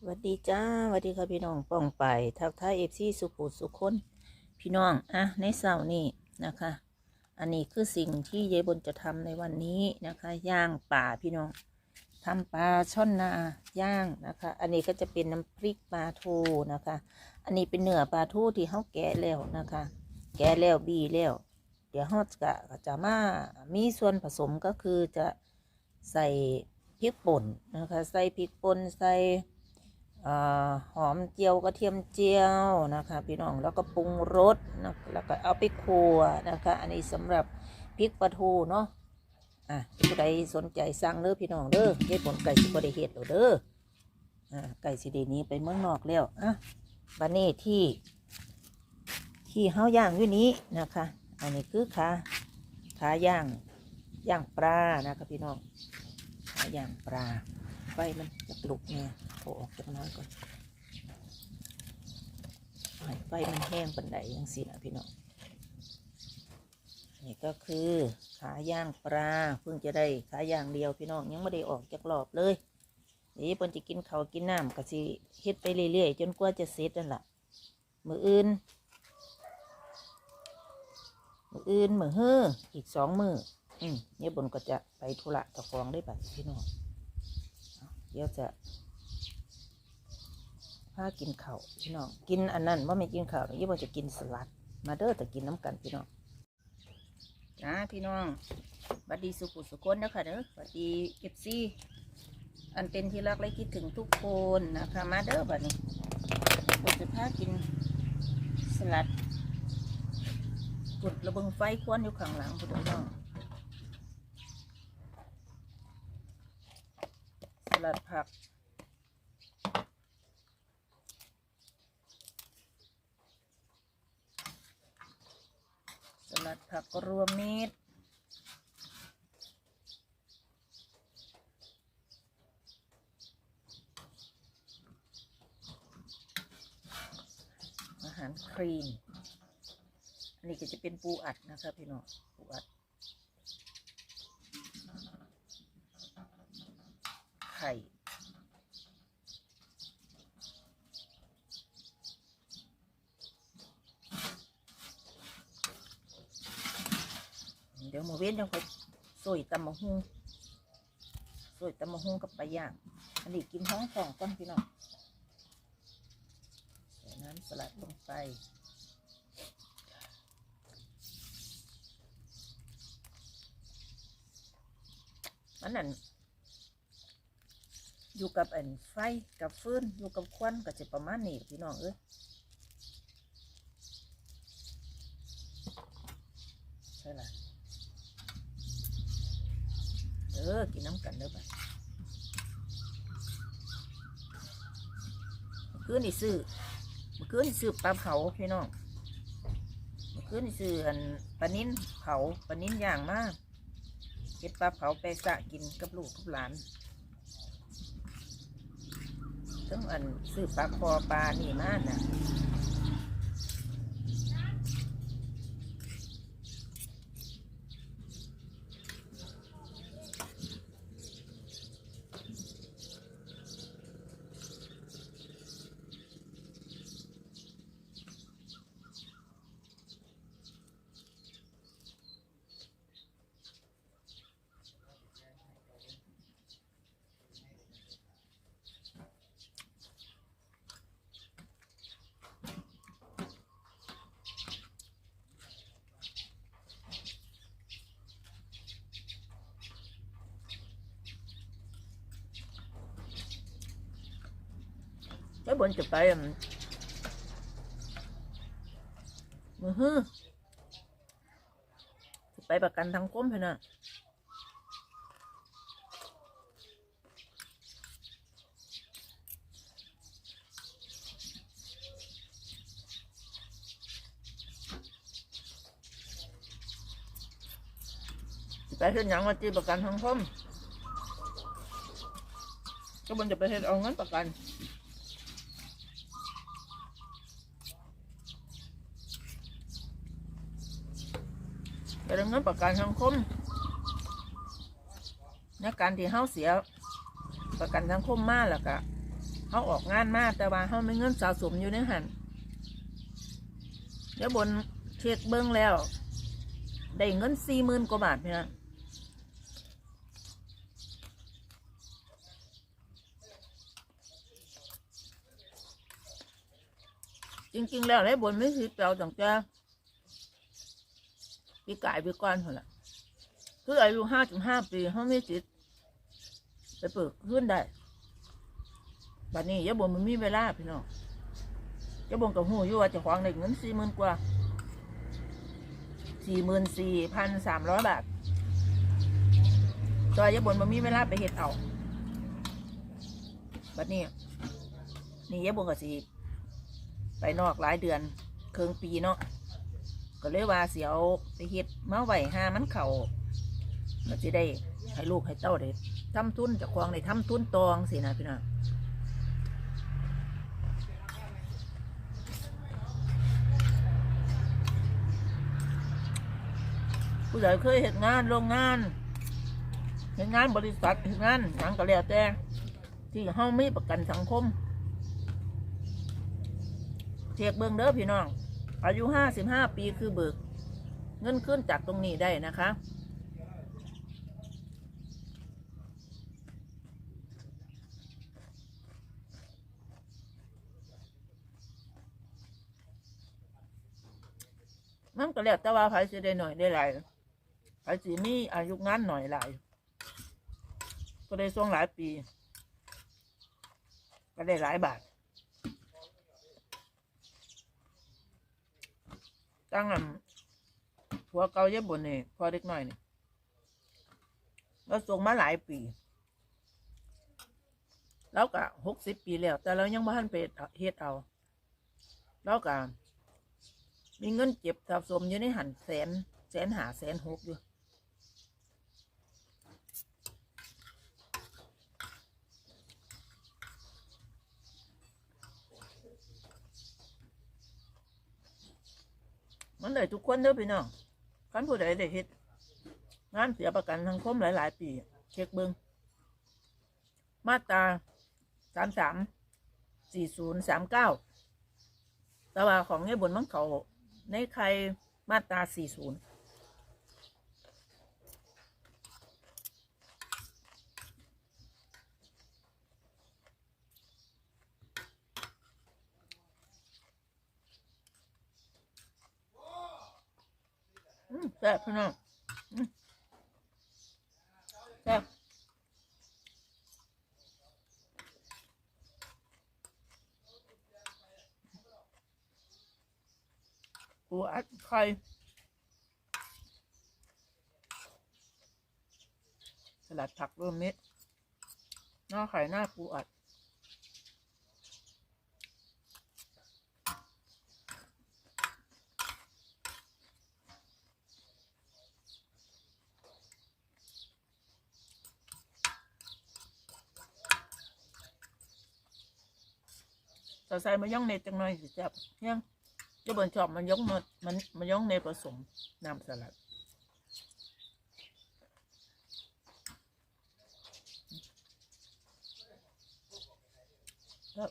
สวัสดีจ้าสวัสดีค่ะพี่น้องป้องไปทักทายเอฟซีสุขุสุขคนพี่น้องอะในเสาร์นี้นะคะ อันนี้คือสิ่งที่ยายบนจะทำในวันนี้นะคะ ย่างป่าพี่น้องทำปลาช่อนนาย่างนะคะ อันนี้ก็จะเป็นน้ำพริกปลาทูนะคะ อันนี้เป็นเนื้อปลาทูที่เขาแกะแล้วนะคะ แกะแล้วบีแล้ว เดี๋ยวเขาจะจะมามีส่วนผสมก็คือจะใส่พริกป่นนะคะ ใส่พริกป่นใส่ หอมเจียวกระเทียมเจียวนะคะพี่น้องแล้วก็ปรุงรสนะแล้วก็เอาไปคั่วนะคะ อันนี้สำหรับพริกปลาทูเนาะอะผู้ใดสนใจสั่งเด้อพี่น้องเด้อยายผลไก่สิบได้เฮ็ดแล้วเด้ออ่าไก่สิเดหนี้ไปเมืองนอกแล้วอะบันนี้ที่ ที่เฮาย่างอยู่นี้นะคะ อันนี้คือขาขาย่างย่างปลานะคะพี่น้องขาย่างปลาไฟมันจะลุกเนี่ย โผล่ออกจากน้อยก่อนไฟมันแห้งปันไดยังสินะพี่น้องนี่ก็คือขาย่างปลาเพิ่งจะได้ขาย่างเดียวพี่น้องยังไม่ได้ออกจากรอบเลยนี่เพิ่นจะกินเขากินน้ำก็สิเฮ็ดไปเรื่อยๆจนกว่าจะเสร็จนั่นแหละมืออื่นมืออื่นมือเฮ้ออีกสองมืออืมเนี่ยบนก็จะไปธุระตะฟองได้บัดพี่น้องเดี๋ยวจะ พากินข้าวพี่น้อง กินอันนั้นว่าไม่กินข้าวยี่บ่จะกินสลัด มาเด้อแต่กินน้ำกันพี่น้องนะพี่น้องบัดดีสุขุสุขคนนะคะเด้อบัดดีเก็บซี่ อันเป็นที่รักและคิดถึงทุกคนนะคะ มาเด้อบัดนี้ผมจะพากินสลัดกดระเบิงไฟควนอยู่ข้างหลังพี่น้องสลัดผัก สลัด ผักรวมมิตรอาหารครีม อันนี้ก็จะเป็นปูอัดนะครับพี่น้องปูอัด ไข่ เดี๋ยว หมเว้นยังไปสวยตำมะฮุงสวยตำมะฮุงกับปลาย่างอันนี้กินท้องฟองก่อนพี่น้องใส่น้ำสลัดลงไปมันนั่นอยู่กับอันไฟกับฟืนอยู่กับควันก็จะประมาณนี้พี่น้องเอ้ยใช่ละ เออ กินน้ำกันเด้อไปเมื่อ คืนนี่ซื้อเมื่อคืนนี่ซื้อปลาเผาพี่น้องเมื่อคืนนี่ซื้ออันปลานิ้นเผาปลานิ้นย่างมากเก็บปลาเผาไปสะกินกับลูกกับหลานซึ่งอันซื้อปลาคอปลานี่มากน่ะ บนจะไปอะมือฮือไปประกันทางคมเพื่อนน่ะไปเฮ็ดหยังว่าจีประกันทางคมก็บนจะไปเฮ็ดเอาเงินประกัน ไปเรื่องเงินประกันสังคมในการที่เฮาเสีย ประกันสังคมมากแล้วก็เขาออกงานมากแต่ว่าเขาไม่เงินสะสมอยู่ในหันเดี๋ยวบนเช็คเบิ้งแล้ว ได้เงินสี่หมื่นกว่าบาทเนี่ยจริงๆ แล้วได้บนไม่สิเปล่าจังจ้า ปีกายปีก้อนเท่านั้นคืออายุห้าถึงห้าปีเขาไม่สิทธิ์ไปเปิดขึ้นได้บัดนี้ยายบนมันมีเวลาพี่น้องยายบนกับหูอยู่ว่าจะขวางได้เงินสี่หมื่นกว่าสี่หมื่นสี่พันสามร้อยบาทแตัวยายบนมันมีเวลาไปเฮ็ดเอาบัดนี้นี่ยายบนกับสีไปนอกหลายเดือนเคืองปีเนาะ ก็เลยว่าเสียวไปเฮ็ดมาไหวห้ามันเข่าก็จะได้ให้ลูกให้เต้าได้ทำทุนเจะควงได้ทำทุนตองสินะพี่น้องผู้ใหญ่เคยเห็นงานโรงงานเห็นงานบริษัทเห็นงานหยังก็แล้วแต่ที่เฮามีประกันสังคมเช็คเบื้องเด้อพี่น้อง อายุห้าสิบห้าปีคือเบิก เงินขึ้นจากตรงนี้ได้นะคะ มันก็แล้วแต่ว่าไผสิได้หน่อยได้หลายไผสิมีอายุงานหน่อยหลายก็ได้ส่งหลายปี ก็ได้หลายบาท ตั้งอะผัวเก่าเย็บบนนี่พอเล็กหน่อยนี่เราส่งมาหลายปี แล้วก็หกสิบปีแล้ว แต่เรายังบ่ทันไปเฮ็ดเอา แล้วก็มีเงินเก็บสะสมอยู่ในหันแสนแสนหาแสนหกอยู่ มันได้ทุกคนเด้อพี่น้องคันผู้ใดได้เฮ็ดงานเสียประกันสังคมหลาย ๆ ปี เช็คเบิงมาตราสามสามสี่ศูนย์สามเก้าแต่ว่าของเงี้ยบนมังเขาในใครมาตรา40อืม แซ่บพี่น้องแซ่บปูอัดไข่สลัดผักรวมมิตรหน้าไข่หน้าปูอัด แต่ใส่มายองเนยจังหน่อยสิจับยังเจะเบิ่นชอบมันยองมันมันมันยองเนยผสมน้ำสลัดแล้ว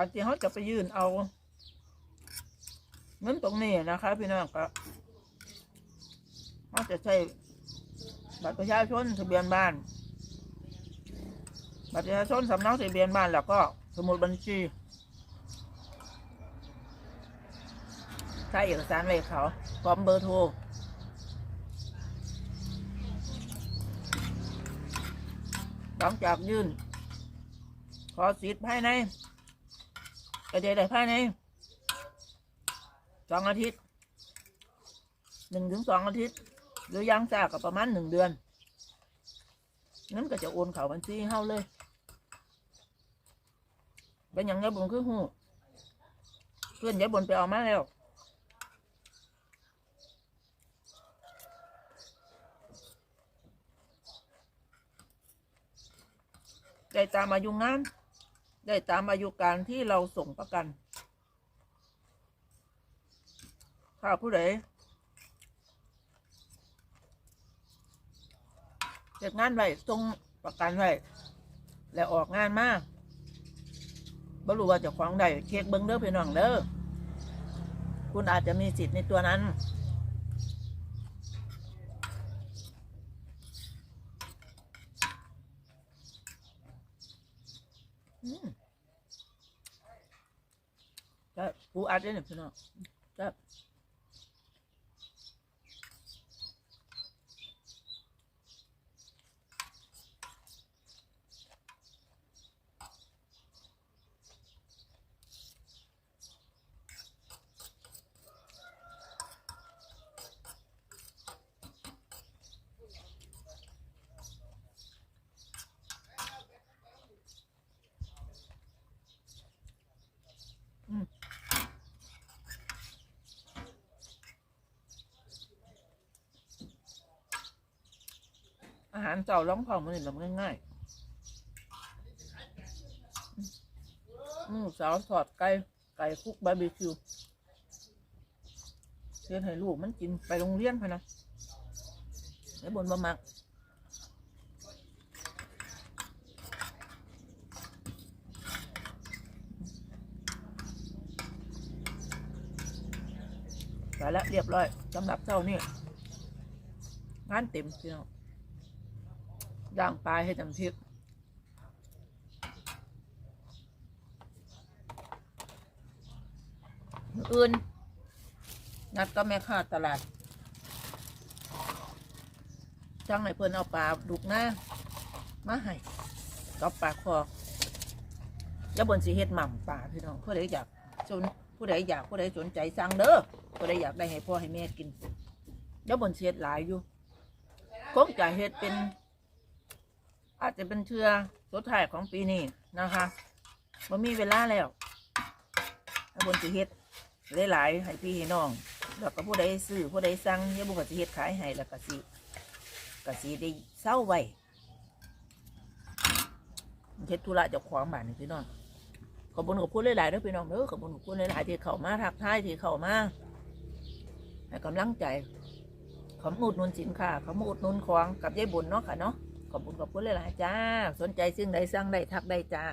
การที่เขาจะไปยื่นเอาเงินตรงนี้นะคะ พี่น้องก็เขาจะใช้บัตรประชาชนทะเบียนบ้าน บัตรประชาชนสำเนาทะเบียนบ้านแล้วก็สมุดบัญชีใช้เอกสารไว้เขาพร้อมเบอร์โทรหลังจากยื่น ขอสิทธิ์ภายใน ก็จะได้ภายในสองอาทิตย์หนึ่งถึงสองอาทิตย์ หรือยังจากก็ประมาณหนึ่งเดือนงั้นก็จะโอนเขาบัญชีเฮาเลย เป็นอย่างยายบุญคือหูเพื่อนยายบุญไปเอามาแล้วได้ตามอายุงาน ได้ตามอายุการที่เราส่งประกัน ถ้าผู้ใดเก็บงานไว้ส่งประกันไว้แล้วออกงานมาบรู้ว่าจะขวางใดเช็คเบิ้งเด้อพี่น้องเด้อคุณอาจจะมีสิทธิ์ในตัวนั้น อืมก็ ปูอัดได้เนี่ยพี่น้องก็ อาหารเจ้าล้องของมันเป็นี่ลำง่ายๆอืมสาวทอดไก่ไก่คุกบาร์บีคิวเพื่อนให้ลูกมันกินไปโรงเรียนพะนะไอ้บนบะมักไปแล้วเรียบร้อยสำหรับเจ้านี่งานเต็มพี่น้อง ย่างปลาให้จำทิพย์อื่น นัดก็แม่ค้าตลาด จ้างให้เพิ่นเอาปลาดุกหน้ามาให้กับปลาคอแล้วบนสีเฮ็ดหม่ำปลาพี่น้องผู้ใดอยากสนผู้ใดอยากผู้ใดสนใจสั่งเด้อผู้ใดอยากได้ให้พ่อให้แม่กินแล้วบนสิเฮ็ดหลายอยู่คงจะเฮ็ดเป็น อาจจะเป็นเชื่อสุดท้ายของปีนี้นะคะบ่มีเวลาแล้วแล้วบนสิเฮ็ดหลายๆให้พี่ให้น้องแล้วก็ผู้ใดซื้อผู้ใดสั่งเดี๋ยบุกสิเฮ็ดขายให้แล้วก็สิก็สิได้เศร้าไว้เฮ็ดธุระจ้าของบ้านนี่พี่น้องขอบคุณขอบคุณหลายๆด้อพี่น้องเด้อขอบคุณขอบคุณหลายๆที่เข้ามาทักทายที่เข้ามาให้กำลังใจขามาอุดนุนสินค้าขามาอุดนุนของกับยายบุญเนาะค่ะเนาะ ขอบคุณขอบคุณหลายๆจ้า สนใจซึ่งใดสร้างได้ทักได้จ้า